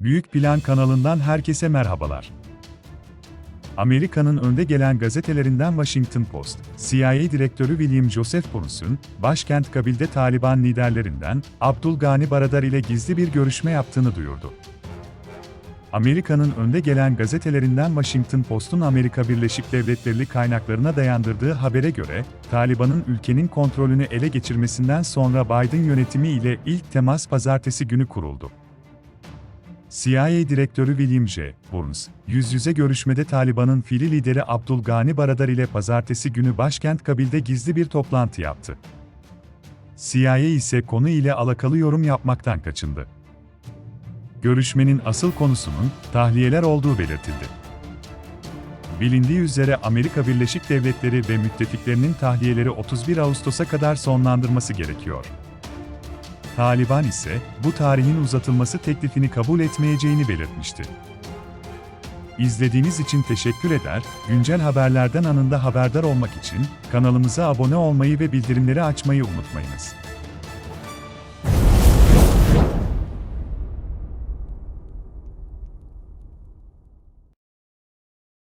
Büyük Plan kanalından herkese merhabalar. Amerika'nın önde gelen gazetelerinden Washington Post, CIA Direktörü William Joseph Burns'un, başkent Kabil'de Taliban liderlerinden Abdul Gani Baradar ile gizli bir görüşme yaptığını duyurdu. Amerika'nın önde gelen gazetelerinden Washington Post'un Amerika Birleşik Devletleri kaynaklarına dayandırdığı habere göre, Taliban'ın ülkenin kontrolünü ele geçirmesinden sonra Biden yönetimi ile ilk temas pazartesi günü kuruldu. CIA Direktörü William J. Burns, yüz yüze görüşmede Taliban'ın fili lideri Abdul Gani Baradar ile pazartesi günü başkent Kabil'de gizli bir toplantı yaptı. CIA ise konu ile alakalı yorum yapmaktan kaçındı. Görüşmenin asıl konusunun tahliyeler olduğu belirtildi. Bilindiği üzere Amerika Birleşik Devletleri ve müttefiklerinin tahliyeleri 31 Ağustos'a kadar sonlandırması gerekiyor. Taliban ise bu tarihin uzatılması teklifini kabul etmeyeceğini belirtmişti. İzlediğiniz için teşekkür eder, güncel haberlerden anında haberdar olmak için kanalımıza abone olmayı ve bildirimleri açmayı unutmayınız.